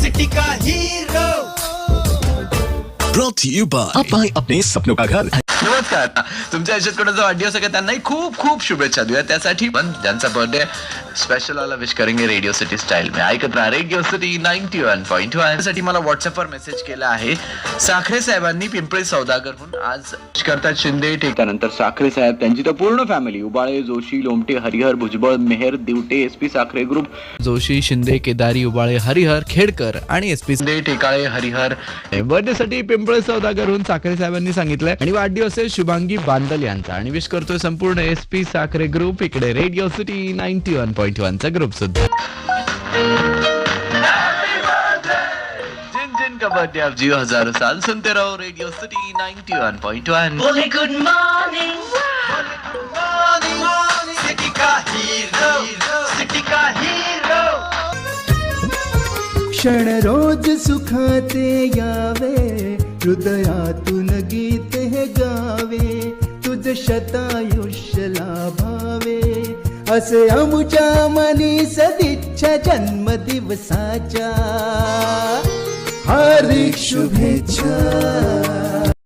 City का hero. To you by अपाई अपने सपनों का घर नमस्कार. तुमच्या आयुष्यात कोणाचा वाढदिवस आहे त्यांनाही खूप खूप शुभेच्छा देऊया. त्यासाठी पण ज्यांचा बर्थडे स्पेशल वाला विश करेंगे रेडिओ सिटी स्टाईल मी. ऐकत राहा radio city ninety one point वनसाठी मला व्हॉट्सअपवर मेसेज केला आहे. साखरे साहेबांनी पिंपळी सौदागरहून आज करतात. शिंदे ठीक त्यानंतर साखरे साहेब. त्यांची तर पूर्ण family Ubale Joshi Lomte Harihar Bhujbal Meher Divte S P Sakhare group Joshi Shinde Kedari Ubale Harihar Khedkar आणि S P Shinde Tekale Harihar. Birthday साठी पिंपळे सौदागरहून साखरे साहेबांनी सांगितलंय. आणि वाढदिवस आहे शुभांगी बांदल यांचा. आणि विश करतोय संपूर्ण एस पी साखरे ग्रुप इकडे. Radio city ninety one point वनचा group सुद्धा. जिन जिन का बर्थडे आप जियो हजारों साल सुनते रहो रेडियो सिटी 91.1 बोले गुड मॉर्निंग सिटी का हीरो सिटी का हीरो क्षण रोज सुखाचे यावे हृदयातून गीत हे गावे तुझ शतायुष्य लाभावे. असे आमच्या मनी सदिच्छा जन्मदिवसाच्या. हार्दिक शुभेच्छा.